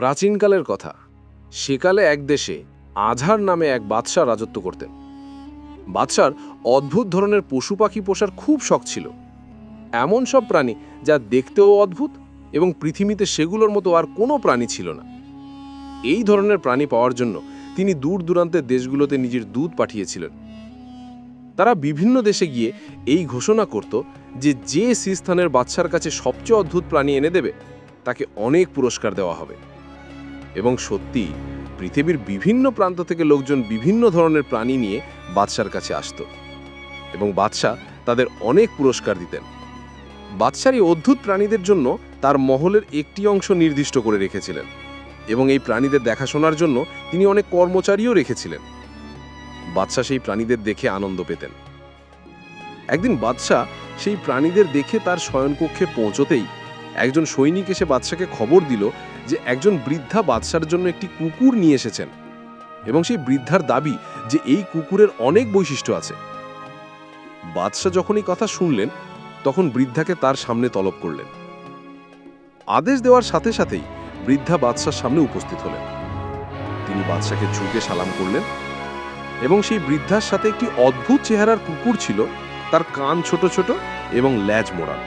প্রাচীনকালের কথা। সেকালে এক দেশে আঝার নামে এক বাদশাহ রাজত্ব করতেন। বাদশার অদ্ভুত ধরনের পশু পাখি পোষার খুব শখ ছিল। এমন সব প্রাণী যা দেখতেও অদ্ভুত এবং পৃথিবীতে সেগুলোর মতো আর কোনো প্রাণী ছিল না। এই ধরনের প্রাণী পাওয়ার জন্য তিনি দূর দূরান্তের দেশগুলোতে নিজের দুধ পাঠিয়েছিলেন। তারা বিভিন্ন দেশে গিয়ে এই ঘোষণা করত যে যে স্থানের বাচ্চার কাছে সবচেয়ে অদ্ভুত প্রাণী এনে দেবে, তাকে অনেক পুরস্কার দেওয়া হবে। এবং সত্যি, পৃথিবীর বিভিন্ন প্রান্ত থেকে লোকজন বিভিন্ন ধরনের প্রাণী নিয়ে বাদশার কাছে আসতো এবং বাদশাহ তাদের অনেক পুরস্কার দিতেন। বাদশার এই অদ্ভুত প্রাণীদের জন্য তার মহলের একটি অংশ নির্দিষ্ট করে রেখেছিলেন এবং এই প্রাণীদের দেখাশোনার জন্য তিনি অনেক কর্মচারীও রেখেছিলেন। বাদশাহ সেই প্রাণীদের দেখে আনন্দ পেতেন। একদিন বাদশাহ সেই প্রাণীদের দেখে তার শয়নকক্ষে পৌঁছতেই একজন সৈনিক এসে বাদশাকে খবর দিল যে একজন বৃদ্ধা বাদশার জন্য একটি কুকুর নিয়ে এসেছেন। এবং সেই বৃদ্ধার দাবি যে এই কুকুরের অনেক বৈশিষ্ট্য আছে। বাদশাহ যখন এই কথা শুনলেন, তখন বৃদ্ধাকে তার সামনে তলব করলেন। আদেশ দেওয়ার সাথে সাথেই বৃদ্ধা বাদশার সামনে উপস্থিত হলেন। তিনি বাদশাকে ঝুঁকে সালাম করলেন এবং সেই বৃদ্ধার সাথে একটি অদ্ভুত চেহারার কুকুর ছিল, তার কান ছোট ছোট এবং ল্যাজ মোড়ানো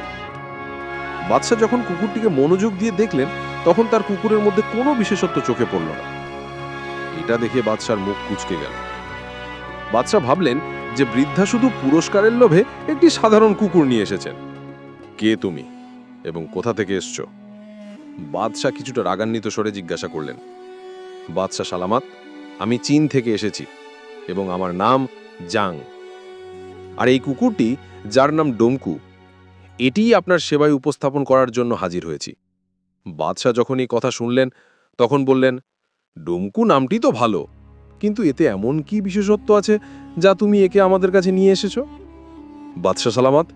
বাদশাহ যখন কুকুরটিকে মনোযোগ দিয়ে দেখলেন তখন তার কুকুরের মধ্যে কোনো বিশেষত্ব চোখে পড়ল না। এটা দেখে বাদশার মুখ কুচকে গেল। বাদশাহ ভাবলেন যে বৃদ্ধা শুধু পুরস্কারের লোভে একটি সাধারণ কুকুর নিয়ে এসেছেন। কে তুমি এবং কোথা থেকে এসছো? বাদশাহ কিছুটা রাগান্বিত স্বরে জিজ্ঞাসা করলেন, বাদশাহ সালামাত, আমি চীন থেকে এসেছি এবং আমার নাম জাং। আর এই কুকুরটি, যার নাম ডোমকু, এটিই আপনার সেবায় উপস্থাপন করার জন্য হাজির হয়েছি। বাদশাহ যখন এই কথা শুনলেন, তখন বললেন, ডোমকু নামটি তো ভালো, কিন্তু এতে এমন কি বিশেষত্ব আছে যা তুমি একে আমাদের কাছে নিয়ে এসেছ? বাদশাহ সালামাত,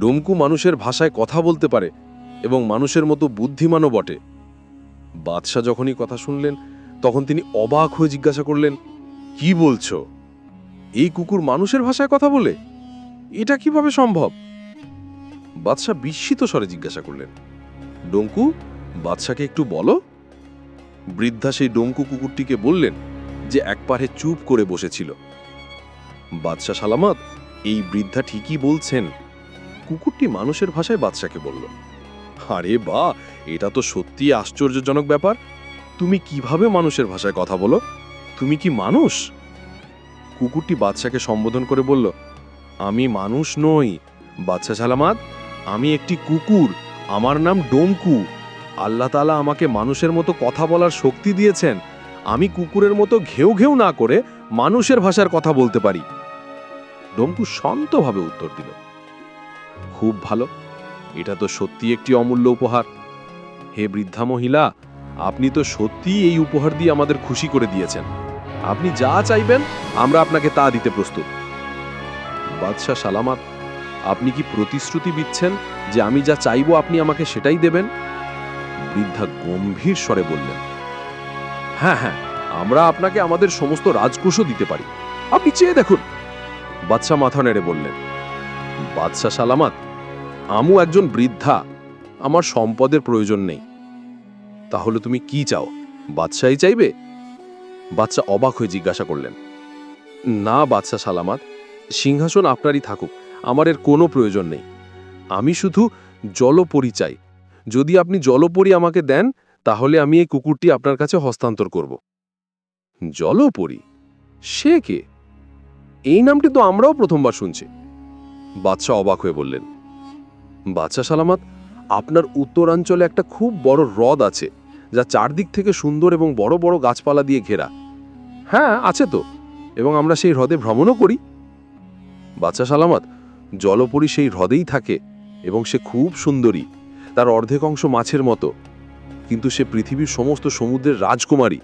ডোমকু মানুষের ভাষায় কথা বলতে পারে এবং মানুষের মতো বুদ্ধিমানও বটে। বাদশাহ যখনই কথা শুনলেন, তখন তিনি অবাক হয়ে জিজ্ঞাসা করলেন, কি বলছ? এই কুকুর মানুষের ভাষায় কথা বলে? এটা কীভাবে সম্ভব? বাদশাহ বিস্মিত স্বরে জিজ্ঞাসা করলেন ডঙ্কু, বাদশাকে একটু বলো। বৃদ্ধা সেই ডঙ্কু কুকুরটিকে বললেন যে এক একপারে চুপ করে বসেছিল। বাদশাহ সালামত, এই বৃদ্ধা ঠিকই বলছেন। কুকুরটি মানুষের ভাষায় বাদশাকে বলল, আরে বা, এটা তো সত্যি আশ্চর্যজনক ব্যাপার। তুমি কীভাবে মানুষের ভাষায় কথা বলো? তুমি কি মানুষ? কুকুরটি বাদশাকে সম্বোধন করে বলল, আমি মানুষ নই। বাদশা সালামাত, আমি একটি কুকুর। আমার নাম ডোমকু। আল্লাহ তালা আমাকে মানুষের মতো কথা বলার শক্তি দিয়েছেন। আমি কুকুরের মতো ঘেউ ঘেউ না করে মানুষের ভাষার কথা বলতে পারি। ডোমকু শান্তভাবে উত্তর দিল, খুব ভালো। এটা তো সত্যি একটি অমূল্য উপহার। হে বৃদ্ধা মহিলা, আপনি তো সত্যিই এই উপহার দিয়ে আমাদের খুশি করে দিয়েছেন। আপনি যা চাইবেন, আমরা আপনাকে তা দিতে প্রস্তুত। বাদশাহ সালামাত আপনি কি প্রতিশ্রুতি দিচ্ছেন যে আমি যা চাইব আপনি আমাকে সেটাই দেবেন? বৃদ্ধা গম্ভীর স্বরে বললেন হ্যাঁ হ্যাঁ আমরা আপনাকে আমাদের সমস্ত রাজকোষও দিতে পারি। আপনি চেয়ে দেখুন। বাদশাহ মাথা নেড়ে বললেন বাদশাহ সালামাত, আমু একজন বৃদ্ধা, আমার সম্পদের প্রয়োজন নেই। তাহলে তুমি কি চাও? বাদশাহই চাইবে? বাচ্চা অবাক হয়ে জিজ্ঞাসা করলেন, না বাদশাহ সালামাত, সিংহাসন আপনারই থাকুক। আমার এর কোনো প্রয়োজন নেই। আমি শুধু জলপরি চাই যদি আপনি জলপরি আমাকে দেন, তাহলে আমি এই কুকুরটি আপনার কাছে হস্তান্তর করব। জলপরি? সে কে? এই নামটি তো আমরাও প্রথমবার শুনছি। বাদশাহ অবাক হয়ে বললেন, বাদশাহ সালামাত, আপনার উত্তরাঞ্চলে একটা খুব বড় হ্রদ আছে, যা চারদিক থেকে সুন্দর এবং বড় বড় গাছপালা দিয়ে ঘেরা। হ্যাঁ আছে তো, এবং আমরা সেই হ্রদে ভ্রমণও করি। বাচ্চা সালামত জলপরি সেই হ্রদেই থাকে এবং সে খুব সুন্দরী, তার অর্ধেক অংশ মাছের মতো। কিন্তু সে পৃথিবীর সমস্ত সমুদ্রের রাজকুমারী,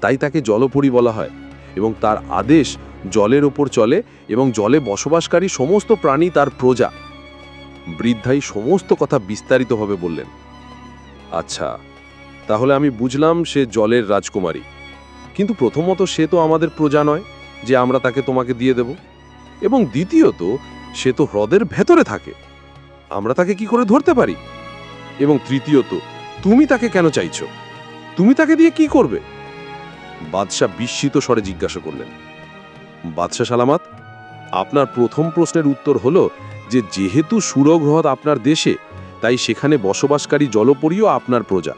তাই তাকে জলপরি বলা হয় এবং তার আদেশ জলের ওপর চলে এবং জলে বসবাসকারী সমস্ত প্রাণী তার প্রজা। বৃদ্ধাই সমস্ত কথা বিস্তারিতভাবে বললেন। আচ্ছা তাহলে আমি বুঝলাম সে জলের রাজকুমারী। কিন্তু প্রথমত সে তো আমাদের প্রজা নয় যে আমরা তাকে তোমাকে দিয়ে দেব। এবং দ্বিতীয়ত সে তো হ্রদের ভেতরে থাকে। আমরা তাকে কি করে ধরতে পারি? এবং তৃতীয়ত, তুমি তাকে কেন চাইছো? তুমি তাকে দিয়ে কি করবে? বাদশাহ বিস্মিত স্বরে জিজ্ঞাসা করলেন, বাদশাহ সালামাত, আপনার প্রথম প্রশ্নের উত্তর হল যে, যেহেতু সুরগ্রহদ আপনার দেশে, তাই সেখানে বসবাসকারী জলপরীও আপনার প্রজা।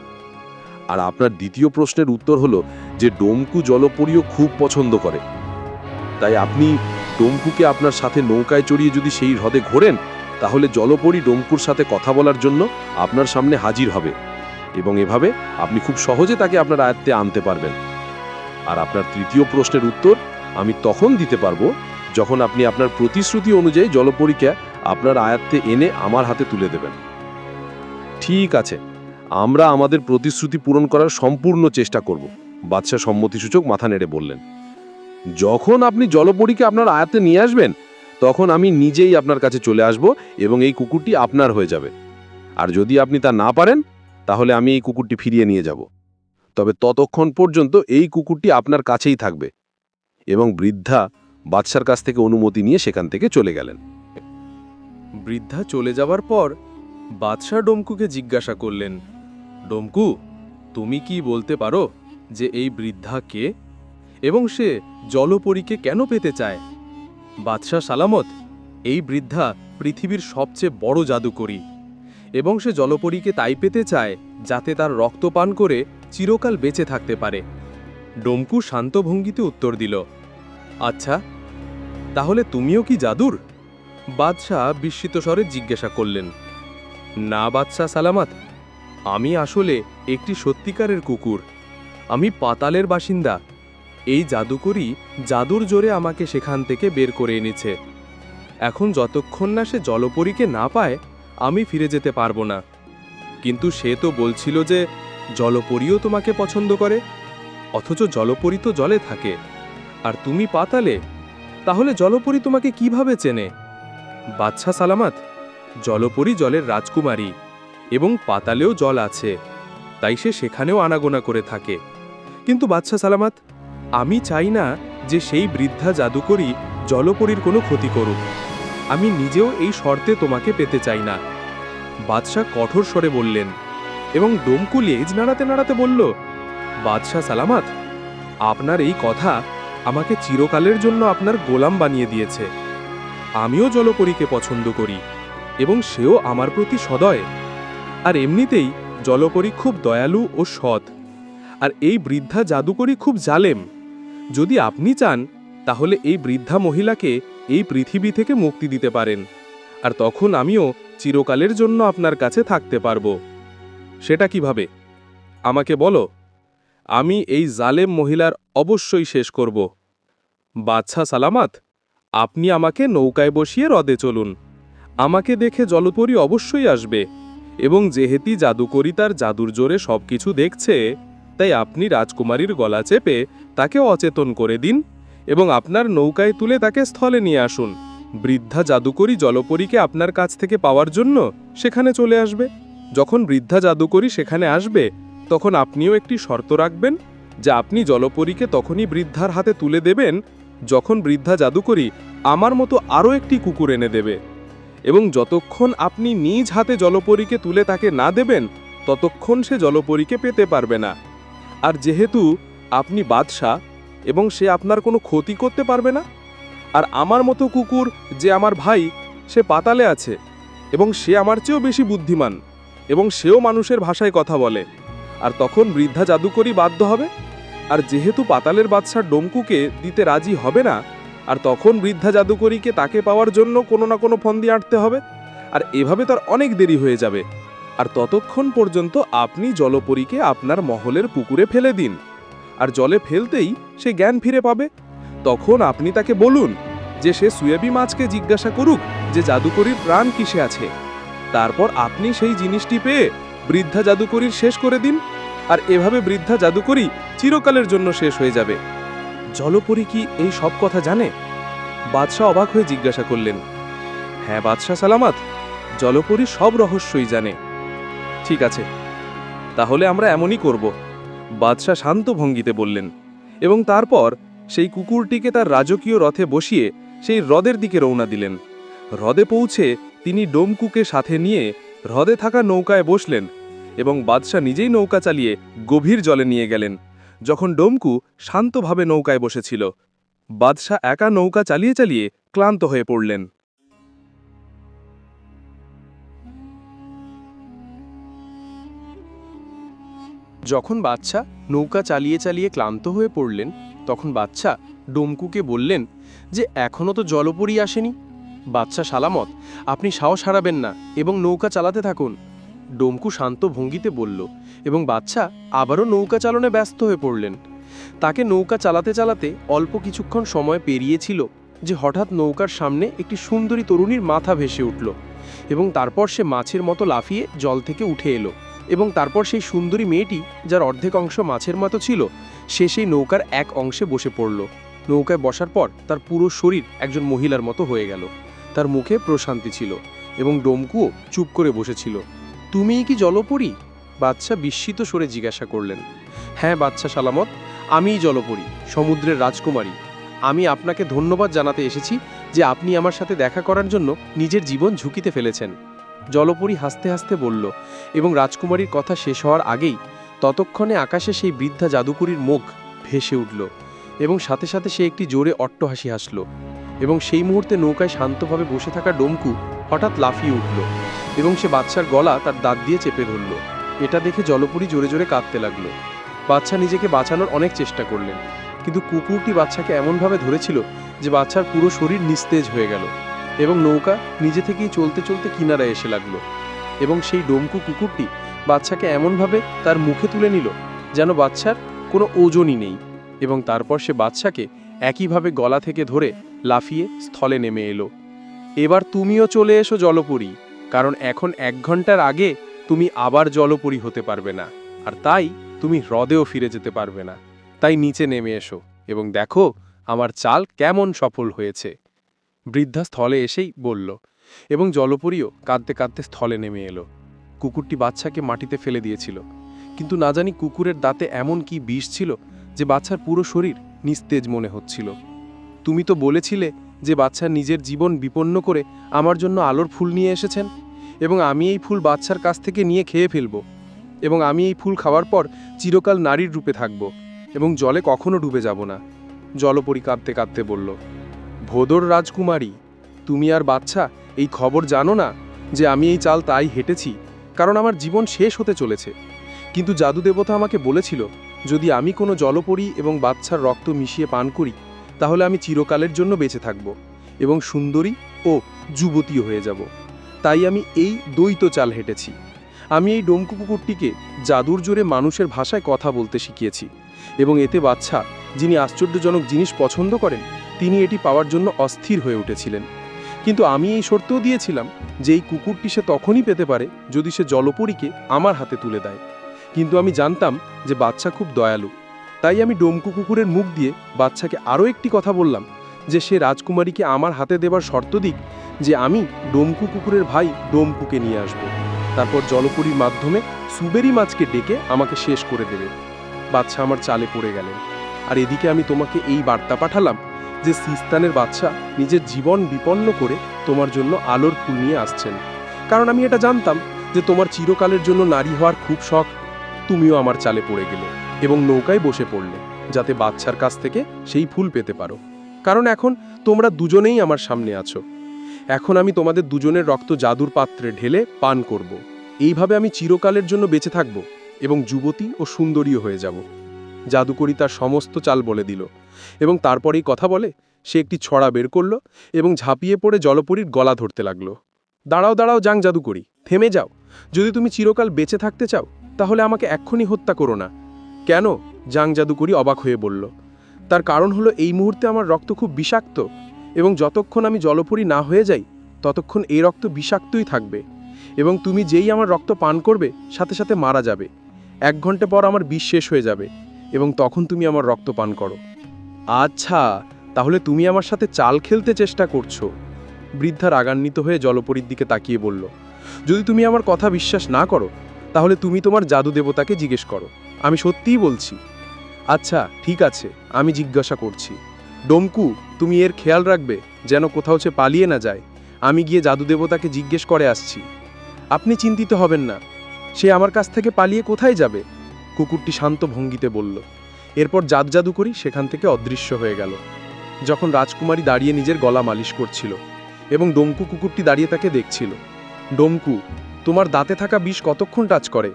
আর আপনার দ্বিতীয় প্রশ্নের উত্তর হলো যে, ডোমকু জলপরীও খুব পছন্দ করে। তাই আপনি ডোমকুকে আপনার সাথে নৌকায় চড়িয়ে যদি সেই হ্রদে ঘোরেন, তাহলে জলপরী ডোমকুর সাথে কথা বলার জন্য আপনার সামনে হাজির হবে। এবং এভাবে আপনি খুব সহজে তাকে আপনার আয়ত্তে আনতে পারবেন। আর আপনার তৃতীয় প্রশ্নের উত্তর আমি তখন দিতে পারব যখন আপনি আপনার প্রতিশ্রুতি অনুযায়ী জলপরীকে আপনার আয়ত্তে এনে আমার হাতে তুলে দেবেন। ঠিক আছে, আমরা আমাদের প্রতিশ্রুতি পূরণ করার সম্পূর্ণ চেষ্টা করব, বাদশাহ সম্মতিসূচক মাথা নেড়ে বললেন। যখন আপনি জলপরীকে আপনার আয়াতে নিয়ে আসবেন, তখন আমি নিজেই আপনার কাছে চলে আসব এবং এই কুকুরটি আপনার হয়ে যাবে। আর যদি আপনি তা না পারেন, তাহলে আমি এই কুকুরটি ফিরিয়ে নিয়ে যাব। তবে ততক্ষণ পর্যন্ত এই কুকুরটি আপনার কাছেই থাকবে এবং বৃদ্ধা বাদশার কাছ থেকে অনুমতি নিয়ে সেখান থেকে চলে গেলেন। বৃদ্ধা চলে যাওয়ার পর বাদশাহ ডোমকুকে জিজ্ঞাসা করলেন, ডোমকু, তুমি কি বলতে পারো যে এই বৃদ্ধা কে এবং সে জলপরীকে কেন পেতে চায়? বাদশাহ সালামত এই বৃদ্ধা পৃথিবীর সবচেয়ে বড় জাদুকরী এবং সে জলপরীকে তাই পেতে চায় যাতে তার রক্ত পান করে চিরকাল বেঁচে থাকতে পারে। ডোমকু শান্ত ভঙ্গিতে উত্তর দিল আচ্ছা তাহলে তুমিও কি জাদুর? বাদশাহ বিস্মিত স্বরে জিজ্ঞাসা করলেন, না বাদশাহ সালামাত, আমি আসলে একটি সত্যিকারের কুকুর। আমি পাতালের বাসিন্দা এই জাদুকরি জাদুর জোরে আমাকে সেখান থেকে বের করে এনেছে। এখন যতক্ষণ না সে জলপরীকে না পায়, আমি ফিরে যেতে পারব না। কিন্তু সে তো বলছিল যে, জলপরীও তোমাকে পছন্দ করে, অথচ জলপরী তো জলে থাকে। আর তুমি পাতালে, তাহলে জলপরী তোমাকে কীভাবে চেনে? বাদশাহ সালামাত, জলপরী জলের রাজকুমারী, এবং পাতালেও জল আছে, তাই সে সেখানেও আনাগোনা করে থাকে। কিন্তু বাদশাহ সালামাত আমি চাই না যে সেই বৃদ্ধা জাদুকরী জলপরীর কোনো ক্ষতি করুক। আমি নিজেও এই শর্তে তোমাকে পেতে চাই না। বাদশাহ কঠোর স্বরে বললেন, এবং ডোমকু লেজ নাড়াতে নাড়াতে বলল, বাদশাহ সালামাত, আপনার এই কথা আমাকে চিরকালের জন্য আপনার গোলাম বানিয়ে দিয়েছে। আমিও জলপরীকে পছন্দ করি, এবং সেও আমার প্রতি সদয়। আর এমনিতেই জলপরী খুব দয়ালু ও সৎ। আর এই বৃদ্ধা জাদুকরী খুব জালেম। যদি আপনি চান, তাহলে এই বৃদ্ধা মহিলাকে এই পৃথিবী থেকে মুক্তি দিতে পারেন। আর তখন আমিও চিরকালের জন্য আপনার কাছে থাকতে পারব। সেটা কীভাবে? আমাকে বলো। আমি এই জালেম মহিলার অবশ্যই শেষ করব। বাচ্চা সালামাত, আপনি আমাকে নৌকায় বসিয়ে হ্রদে চলুন। আমাকে দেখে জলপরী অবশ্যই আসবে। এবং যেহেতু জাদুকরি তার জাদুর জোরে সবকিছু দেখছে তাই আপনি রাজকুমারীর গলা চেপে তাকে অচেতন করে দিন এবং আপনার নৌকায় তুলে তাকে স্থলে নিয়ে আসুন। বৃদ্ধা জাদুকরী জলপরীকে আপনার কাছ থেকে পাওয়ার জন্য সেখানে চলে আসবে। যখন বৃদ্ধা জাদুকরী সেখানে আসবে, তখন আপনিও একটি শর্ত রাখবেন যে আপনি জলপরীকে তখনই বৃদ্ধার হাতে তুলে দেবেন যখন বৃদ্ধা জাদুকরী আমার মতো আরও একটি কুকুর এনে দেবে। এবং যতক্ষণ আপনি নিজ হাতে জলপরীকে তুলে তাকে না দেবেন, ততক্ষণ সে জলপরীকে পেতে পারবে না। আর যেহেতু আপনি বাদশাহ এবং সে আপনার কোনো ক্ষতি করতে পারবে না, আর আমার মতো কুকুর যে আমার ভাই, সে পাতালে আছে এবং সে আমার চেয়েও বেশি বুদ্ধিমান এবং সেও মানুষের ভাষায় কথা বলে, আর তখন বৃদ্ধা জাদুকরি বাধ্য হবে। আর যেহেতু পাতালের বাদশার ডোমকুকে দিতে রাজি হবে না, আর তখন বৃদ্ধা জাদুকরীকে তাকে পাওয়ার জন্য কোনো না কোনো ফন্দি আঁটতে হবে, আর এভাবে তার অনেক দেরি হয়ে যাবে। আর ততক্ষণ পর্যন্ত আপনি জলপরীকে আপনার মহলের পুকুরে ফেলে দিন। আর জলে ফেলতেই সে জ্ঞান ফিরে পাবে। তখন আপনি তাকে বলুন যে সে সুয়েবি মাছকে জিজ্ঞাসা করুক যে জাদুকরীর প্রাণ কিসে আছে। তারপর আপনি সেই জিনিসটি পেয়ে বৃদ্ধা জাদুকরীর শেষ করে দিন। আর এভাবে বৃদ্ধা জাদুকরী চিরকালের জন্য শেষ হয়ে যাবে। জলপরী কি এই সব কথা জানে? বাদশাহ অবাক হয়ে জিজ্ঞাসা করলেন হ্যাঁ বাদশাহ সালামাত, জলপরী সব রহস্যই জানে। ঠিক আছে। তাহলে আমরা এমনই করব। বাদশাহ শান্ত ভঙ্গিতে বললেন, এবং তারপর সেই কুকুরটিকে তার রাজকীয় রথে বসিয়ে সেই হ্রদের দিকে রওনা দিলেন। হ্রদে পৌঁছে তিনি ডোমকুকে সাথে নিয়ে হ্রদে থাকা নৌকায় বসলেন এবং বাদশাহ নিজেই নৌকা চালিয়ে গভীর জলে নিয়ে গেলেন, যখন ডোমকু শান্তভাবে নৌকায় বসেছিল। বাদশাহ একা নৌকা চালিয়ে চালিয়ে ক্লান্ত হয়ে পড়লেন। যখন বাচ্চা নৌকা চালিয়ে চালিয়ে ক্লান্ত হয়ে পড়লেন, তখন বাচ্চা ডোমকুকে বললেন যে এখনও তো জলপরি আসেনি। বাচ্চা সালামত, আপনি সাহস হারাবেন না এবং নৌকা চালাতে থাকুন। ডোমকু শান্ত ভঙ্গিতে বলল এবং বাচ্চা আবারও নৌকা চালনে ব্যস্ত হয়ে পড়লেন। তাকে নৌকা চালাতে চালাতে অল্প কিছুক্ষণ সময় পেরিয়েছিল যে, হঠাৎ নৌকার সামনে একটি সুন্দরী তরুণীর মাথা ভেসে উঠল এবং তারপর সে মাছের মতো লাফিয়ে জল থেকে উঠে এলো। এবং তারপর সেই সুন্দরী মেয়েটি, যার অর্ধেক অংশ মাছের মতো ছিল, সে সেই নৌকার এক অংশে বসে পড়ল। নৌকায় বসার পর তার পুরো শরীর একজন মহিলার মতো হয়ে গেল। তার মুখে প্রশান্তি ছিল এবং ডোমকুও চুপ করে বসেছিল। তুমিই কি জলপরি? বাচ্চা বিস্মিত সরে জিজ্ঞাসা করলেন। হ্যাঁ বাচ্চা সালামত, আমিই জলপরি, সমুদ্রের রাজকুমারী। আমি আপনাকে ধন্যবাদ জানাতে এসেছি যে আপনি আমার সাথে দেখা করার জন্য নিজের জীবন ঝুঁকিতে ফেলেছেন। জলপরি হাসতে হাসতে বলল, এবং রাজকুমারীর কথা শেষ হওয়ার আগেই ততক্ষণে আকাশে সেই বৃদ্ধা জাদুকরীর মুখ ভেসে উঠল এবং সাথে সাথে সে একটি জোরে অট্টহাসি হাসল এবং সেই মুহূর্তে নৌকায় শান্তভাবে বসে থাকা ডোমকু হঠাৎ লাফিয়ে উঠল এবং সে বাচ্চার গলা তার দাঁত দিয়ে চেপে ধরল। এটা দেখে জলপুরি জোরে জোরে কাঁদতে লাগল। বাচ্চা নিজেকে বাঁচানোর অনেক চেষ্টা করলেন, কিন্তু কুকুরটি বাচ্চাকে এমনভাবে ধরেছিল যে বাচ্চার পুরো শরীর নিস্তেজ হয়ে গেল। এবং নৌকা নিজে থেকেই চলতে চলতে কিনারায় এসে লাগল। এবং সেই ডোমকু কুকুরটি বাচ্চাকে এমনভাবে তার মুখে তুলে নিল যেন বাচ্চার কোনো ওজনই নেই এবং তারপর সে বাচ্চাকে একইভাবে গলা থেকে ধরে লাফিয়ে স্থলে নেমে এলো। এবার তুমিও চলে এসো জলপুরী, কারণ এখন এক ঘণ্টার আগে তুমি আবার জলপুরী হতে পারবে না, আর তাই তুমি হ্রদেও ফিরে যেতে পারবে না। তাই নিচে নেমে এসো এবং দেখো আমার চাল কেমন সফল হয়েছে। বৃদ্ধা স্থলে এসেই বলল, এবং জলপরীও কাঁদতে কাঁদতে স্থলে নেমে এলো। কুকুরটি বাচ্চাকে মাটিতে ফেলে দিয়েছিল। কিন্তু না জানি কুকুরের দাঁতে এমন কি বিষ ছিল যে বাচ্চার পুরো শরীর নিস্তেজ মনে হচ্ছিল। তুমি তো বলেছিলে যে বাচ্চা নিজের জীবন বিপন্ন করে আমার জন্য আলোর ফুল নিয়ে এসেছেন, এবং আমি এই ফুল বাচ্চার কাছ থেকে নিয়ে খেয়ে ফেলব, এবং আমি এই ফুল খাওয়ার পর চিরকাল নারীর রূপে থাকব, এবং জলে কখনো ডুবে যাব না। জলপরি কাঁদতে কাঁদতে বলল ভোদর রাজকুমারী, তুমি আর বাচ্চা, এই খবর জানো না যে আমি এই চাল তাই হেঁটেছি, কারণ আমার জীবন শেষ হতে চলেছে। কিন্তু জাদু দেবতা আমাকে বলেছিল, যদি আমি কোনো জলপরি এবং বাচ্চার রক্ত মিশিয়ে পান করি, তাহলে আমি চিরকালের জন্য বেঁচে থাকব এবং সুন্দরী ও যুবতী হয়ে যাব। তাই আমি এই দ্বৈত চাল হেঁটেছি। আমি এই ডোমকু কুকুরটিকে জাদুর জোরে মানুষের ভাষায় কথা বলতে শিখিয়েছি এবং এতে বাচ্চা, যিনি আশ্চর্যজনক জিনিস পছন্দ করেন তিনি এটি পাওয়ার জন্য অস্থির হয়ে উঠেছিলেন। কিন্তু আমি এই শর্তও দিয়েছিলাম যে এই কুকুরটি সে তখনই পেতে পারে যদি সে জলপরীকে আমার হাতে তুলে দেয়। কিন্তু আমি জানতাম যে বাচ্চা খুব দয়ালু। তাই আমি ডোমকু কুকুরের মুখ দিয়ে বাচ্চাকে আরও একটি কথা বললাম যে সে রাজকুমারীকে আমার হাতে দেবার শর্ত দিক যে আমি ডোমকু কুকুরের ভাই ডোমকুকে নিয়ে আসব। তারপর জলপুরীর মাধ্যমে সুবেরি মাছকে ডেকে আমাকে শেষ করে দেবে। বাচ্চা আমার চালে পড়ে গেলেন। আর এদিকে আমি তোমাকে এই বার্তা পাঠালাম যে সিস্তানের বাচ্চা নিজের জীবন বিপন্ন করে তোমার জন্য আলোর ফুল নিয়ে আসছেন। কারণ আমি এটা জানতাম যে তোমার চিরকালের জন্য নারী হওয়ার খুব শখ, তুমিও আমার চালে পড়ে গেলে এবং নৌকায় বসে পড়লে, যাতে বাচ্চার কাছ থেকে সেই ফুল পেতে পারো। কারণ এখন তোমরা দুজনেই আমার সামনে আছো। এখন আমি তোমাদের দুজনের রক্ত জাদুর পাত্রে ঢেলে পান করব। এইভাবে আমি চিরকালের জন্য বেঁচে থাকব এবং যুবতী ও সুন্দরীও হয়ে যাব। জাদুকরি তার সমস্ত চাল বলে দিল। এবং তারপরেই কথা বলে। সে একটি ছড়া বের করল এবং ঝাঁপিয়ে পড়ে জলপরীর গলা ধরতে লাগল। দাঁড়াও দাঁড়াও জাং জাদুকরি, থেমে যাও। যদি তুমি চিরকাল বেঁচে থাকতে চাও, তাহলে আমাকে এক্ষুনি হত্যা করো না। কেন? জাং জাদুকরি অবাক হয়ে বলল। তার কারণ হলো এই মুহূর্তে আমার রক্ত খুব বিষাক্ত এবং যতক্ষণ আমি জলপরি না হয়ে যাই, ততক্ষণ এই রক্ত বিষাক্তই থাকবে এবং তুমি যেই আমার রক্ত পান করবে, সাথে সাথে মারা যাবে। এক ঘণ্টা পর আমার বিষ শেষ হয়ে যাবে এবং তখন তুমি আমার রক্ত পান করো। আচ্ছা তাহলে তুমি আমার সাথে চাল খেলতে চেষ্টা করছ? বৃদ্ধা রাগান্বিত হয়ে জলপরীর দিকে তাকিয়ে বলল, যদি তুমি আমার কথা বিশ্বাস না করো, তাহলে তুমি তোমার জাদু দেবতাকে জিজ্ঞেস করো। আমি সত্যিই বলছি। আচ্ছা ঠিক আছে, আমি জিজ্ঞাসা করছি। ডোমকু, তুমি এর খেয়াল রাখবে, যেন কোথাও সে পালিয়ে না যায়। আমি গিয়ে জাদু দেবতাকে জিজ্ঞেস করে আসছি। আপনি চিন্তিত হবেন না। সে আমার কাছ থেকে পালিয়ে কোথায় যাবে? কুকুরটি শান্ত ভঙ্গিতে বলল এরপর জাদ জাদু করি সেখান থেকে অদৃশ্য হয়ে গেল। যখন রাজকুমারী দাঁড়িয়ে নিজের গলা মালিশ করছিল এবং ডোমকু কুকুরটি দাঁড়িয়ে তাকে দেখছিল। ডোমকু, তোমার দাঁতে থাকা বিষ কতক্ষণ টাচ করে?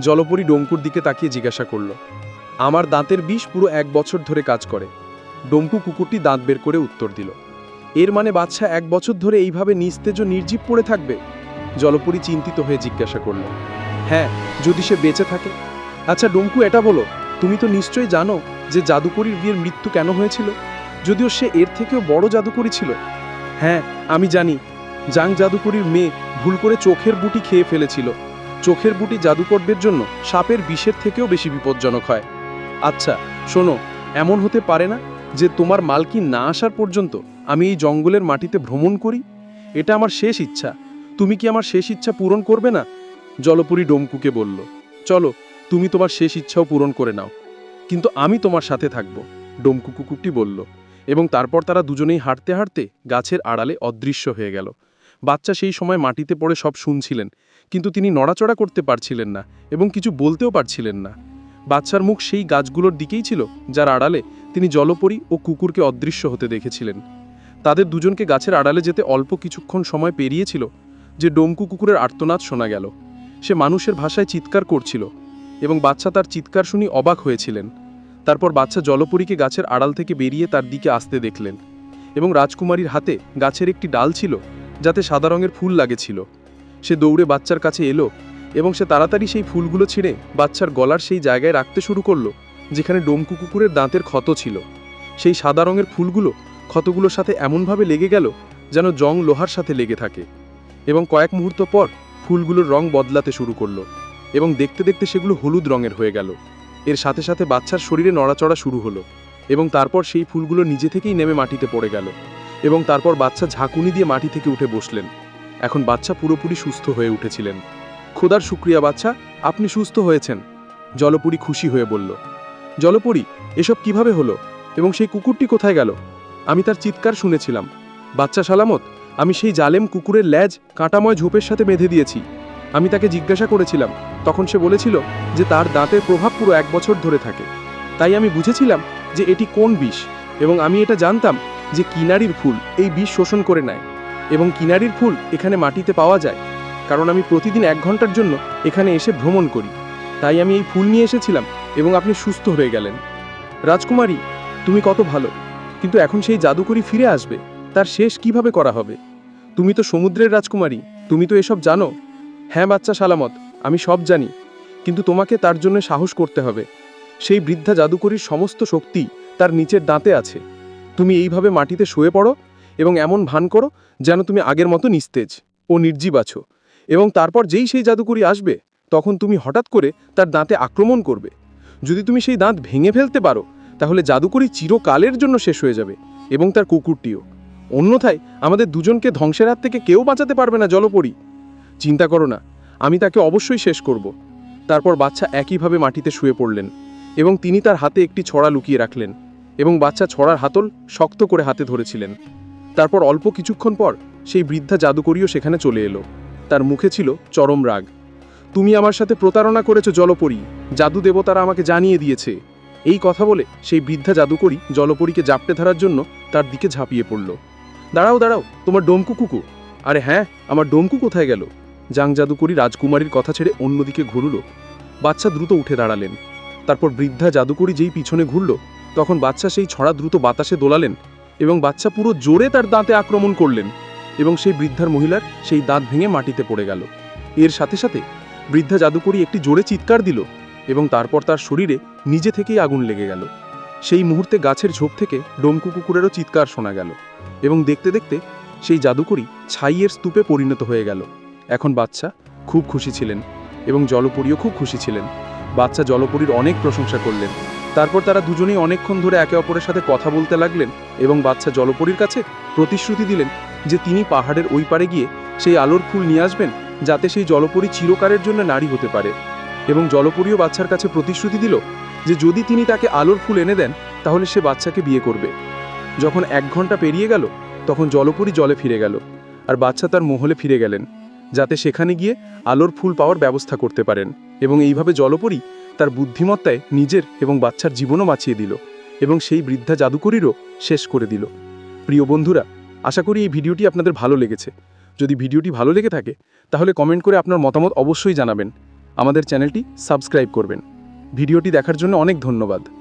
জলপরি ডোমকুর দিকে তাকিয়ে জিজ্ঞাসা করল। আমার দাঁতের বিষ পুরো এক বছর ধরে কাজ করে। ডোমকু কুকুরটি দাঁত বের করে উত্তর দিল। এর মানে বাচ্চা এক বছর ধরে এইভাবে নিস্তেজ নির্জীব পড়ে থাকবে? জলপরি চিন্তিত হয়ে জিজ্ঞাসা করল। হ্যাঁ যদি সে বেঁচে থাকে। আচ্ছা ডোমকু, এটা বলো। তুমি তো নিশ্চয়ই জানো যে জাদুকরির বিয়ের মৃত্যু কেন হয়েছিল? যদিও সে এর থেকেও বড় জাদুকরি ছিল। হ্যাঁ আমি জানি। জাং জাদুকরির মেয়ে ভুল করে চোখের বুটি খেয়ে ফেলেছিল। চোখের বুটি জাদুকরদের জন্য সাপের বিষের থেকেও বেশি বিপজ্জনক হয়। আচ্ছা শোনো, এমন হতে পারে না যে তোমার মালকিন না আসার পর্যন্ত আমি এই জঙ্গলের মাটিতে ভ্রমণ করি? এটা আমার শেষ ইচ্ছা। তুমি কি আমার শেষ ইচ্ছা পূরণ করবে না? জলপুরি ডোমকুকে বলল। চলো তুমি তোমার শেষ ইচ্ছাও পূরণ করে নাও। কিন্তু আমি তোমার সাথে থাকব, ডোমকু কুকুরটি বলল। এবং তারপর তারা দুজনেই হাঁটতে হাঁটতে গাছের আড়ালে অদৃশ্য হয়ে গেল। বাচ্চা সেই সময় মাটিতে পড়ে সব শুনছিলেন, কিন্তু তিনি নড়াচড়া করতে পারছিলেন না এবং কিছু বলতেও পারছিলেন না। বাচ্চার মুখ সেই গাছগুলোর দিকেই ছিল, যার আড়ালে তিনি জলপরি ও কুকুরকে অদৃশ্য হতে দেখেছিলেন। তাদের দুজনকে গাছের আড়ালে যেতে অল্প কিছুক্ষণ সময় পেরিয়েছিল, যে ডোমকু কুকুরের আর্তনাদ শোনা গেল। সে মানুষের ভাষায় চিৎকার করছিল এবং বাচ্চা তার চিৎকার শুনি অবাক হয়েছিলেন। তারপর বাচ্চা জলপরীকে গাছের আড়াল থেকে বেরিয়ে তার দিকে আসতে দেখলেন এবং রাজকুমারীর হাতে গাছের একটি ডাল ছিল, যাতে সাদা রঙের ফুল লাগেছিল। সে দৌড়ে বাচ্চার কাছে এলো এবং সে তাড়াতাড়ি সেই ফুলগুলো ছিঁড়ে বাচ্চার গলার সেই জায়গায় রাখতে শুরু করল, যেখানে ডোমকু কুকুরের দাঁতের ক্ষত ছিল। সেই সাদা রঙের ফুলগুলো ক্ষতগুলোর সাথে এমনভাবে লেগে গেল যেন জং লোহার সাথে লেগে থাকে এবং কয়েক মুহূর্ত পর ফুলগুলোর রং বদলাতে শুরু করল। এবং দেখতে দেখতে সেগুলো হলুদ রঙের হয়ে গেল। এর সাথে সাথে বাচ্চার শরীরে নড়াচড়া শুরু হলো এবং তারপর সেই ফুলগুলো নিজে থেকেই নেমে মাটিতে পড়ে গেল এবং তারপর বাচ্চা ঝাঁকুনি দিয়ে মাটি থেকে উঠে বসলেন। এখন বাচ্চা পুরোপুরি সুস্থ হয়ে উঠেছিলেন। খোদার শুক্রিয়া বাচ্চা, আপনি সুস্থ হয়েছেন, জলপুরি খুশি হয়ে বলল। জলপুরি, এসব কীভাবে হলো? এবং সেই কুকুরটি কোথায় গেল? আমি তার চিৎকার শুনেছিলাম। বাচ্চা সালামত, আমি সেই জালেম কুকুরের ল্যাজ কাঁটাময় ঝোপের সাথে বেঁধে দিয়েছি। আমি তাকে জিজ্ঞাসা করেছিলাম, তখন সে বলেছিল যে তার দাঁতের প্রভাব পুরো এক বছর ধরে থাকে। তাই আমি বুঝেছিলাম যে এটি কোন বিষ, এবং আমি এটা জানতাম যে কিনারির ফুল এই বিষ শোষণ করে নেয়, এবং কিনারির ফুল এখানে মাটিতে পাওয়া যায়, কারণ আমি প্রতিদিন এক ঘণ্টার জন্য এখানে এসে ভ্রমণ করি। তাই আমি এই ফুল নিয়ে এসেছিলাম, এবং আপনি সুস্থ হয়ে গেলেন। রাজকুমারী, তুমি কত ভালো, কিন্তু এখন সেই জাদুকরি ফিরে আসবে, তার শেষ কীভাবে করা হবে? তুমি তো সমুদ্রের রাজকুমারী, তুমি তো এসব জানো হ্যাঁ বাচ্চা সালামত, আমি সব জানি, কিন্তু তোমাকে তার জন্য সাহস করতে হবে। সেই বৃদ্ধা জাদুকরীর সমস্ত শক্তি তার নিচের দাঁতে আছে। তুমি এইভাবে মাটিতে শুয়ে পড়ো এবং এমন ভান করো যেন তুমি আগের মতো নিস্তেজ ও নির্জীব আছো। এবং তারপর যেই সেই জাদুকরী আসবে, তখন তুমি হঠাৎ করে তার দাঁতে আক্রমণ করবে। যদি তুমি সেই দাঁত ভেঙে ফেলতে পারো, তাহলে জাদুকরী চিরকালের জন্য শেষ হয়ে যাবে এবং তার কুকুরটিও। অন্যথায় আমাদের দুজনকে ধ্বংসের হাত থেকে কেউ বাঁচাতে পারবে না, জলপরি। চিন্তা করো না, আমি তাকে অবশ্যই শেষ করব। তারপর বাচ্চা একইভাবে মাটিতে শুয়ে পড়লেন এবং তিনি তার হাতে একটি ছড়া লুকিয়ে রাখলেন এবং বাচ্চা ছড়ার হাতল শক্ত করে হাতে ধরেছিলেন। তারপর অল্প কিছুক্ষণ পর সেই বৃদ্ধা জাদুকরীও সেখানে চলে এলো। তার মুখে ছিল চরম রাগ। তুমি আমার সাথে প্রতারণা করেছ, জলপরি। জাদু দেবতারা আমাকে জানিয়ে দিয়েছে। এই কথা বলে সেই বৃদ্ধা জাদুকরী জলপরীকে জাপটে ধরার জন্য তার দিকে ঝাঁপিয়ে পড়ল। দাঁড়াও দাঁড়াও, তোমার ডোমকু কুকু? আরে হ্যাঁ আমার ডোমকু কোথায় গেল? জাং জাদুকরী রাজকুমারীর কথা ছেড়ে অন্যদিকে ঘুরল। বাচ্চা দ্রুত উঠে দাঁড়ালেন। তারপর বৃদ্ধা জাদুকরী যেই পিছনে ঘুরল, তখন বাচ্চা সেই ছড়া দ্রুত বাতাসে দোলালেন এবং বাচ্চা পুরো জোরে তার দাঁতে আক্রমণ করলেন এবং সেই বৃদ্ধার মহিলার সেই দাঁত ভেঙে মাটিতে পড়ে গেল। এর সাথে সাথে বৃদ্ধা জাদুকরী একটি জোরে চিৎকার দিল এবং তারপর তার শরীরে নিজে থেকেই আগুন লেগে গেল। সেই মুহূর্তে গাছের ঝোপ থেকে ডোমকু কুকুরেরও চিৎকার শোনা গেল এবং দেখতে দেখতে সেই জাদুকরী ছাইয়ের স্তূপে পরিণত হয়ে গেল। এখন বাচ্চা খুব খুশি ছিলেন এবং জলপরীও খুব খুশি ছিলেন। বাচ্চা জলপরীর অনেক প্রশংসা করলেন। তারপর তারা দুজনেই অনেকক্ষণ ধরে একে অপরের সাথে কথা বলতে লাগলেন এবং বাচ্চা জলপরীর কাছে প্রতিশ্রুতি দিলেন যে তিনি পাহাড়ের ওই পারে গিয়ে সেই আলোর ফুল নিয়ে আসবেন যাতে সেই জলপরী চিরকারের জন্য নারী হতে পারে। এবং জলপরীও বাচ্চার কাছে প্রতিশ্রুতি দিল যে যদি তিনি তাকে আলোর ফুল এনে দেন, তাহলে সে বাচ্চাকে বিয়ে করবে। যখন এক ঘণ্টা পেরিয়ে গেল, তখন জলপরী জলে ফিরে গেল, আর বাচ্চা তার মহলে ফিরে গেলেন। যাতে সেখানে গিয়ে আলোর ফুল পাওয়ার ব্যবস্থা করতে পারেন এবং এইভাবে জলপরি তার বুদ্ধিমত্তায় নিজের এবং বাচ্চার জীবনও বাঁচিয়ে দিল এবং সেই বৃদ্ধা জাদুকরিরও শেষ করে দিল। প্রিয় বন্ধুরা, আশা করি এই ভিডিওটি আপনাদের ভালো লেগেছে। যদি ভিডিওটি ভালো লেগে থাকে, তাহলে কমেন্ট করে আপনার মতামত অবশ্যই জানাবেন। আমাদের চ্যানেলটি সাবস্ক্রাইব করবেন। ভিডিওটি দেখার জন্য অনেক ধন্যবাদ।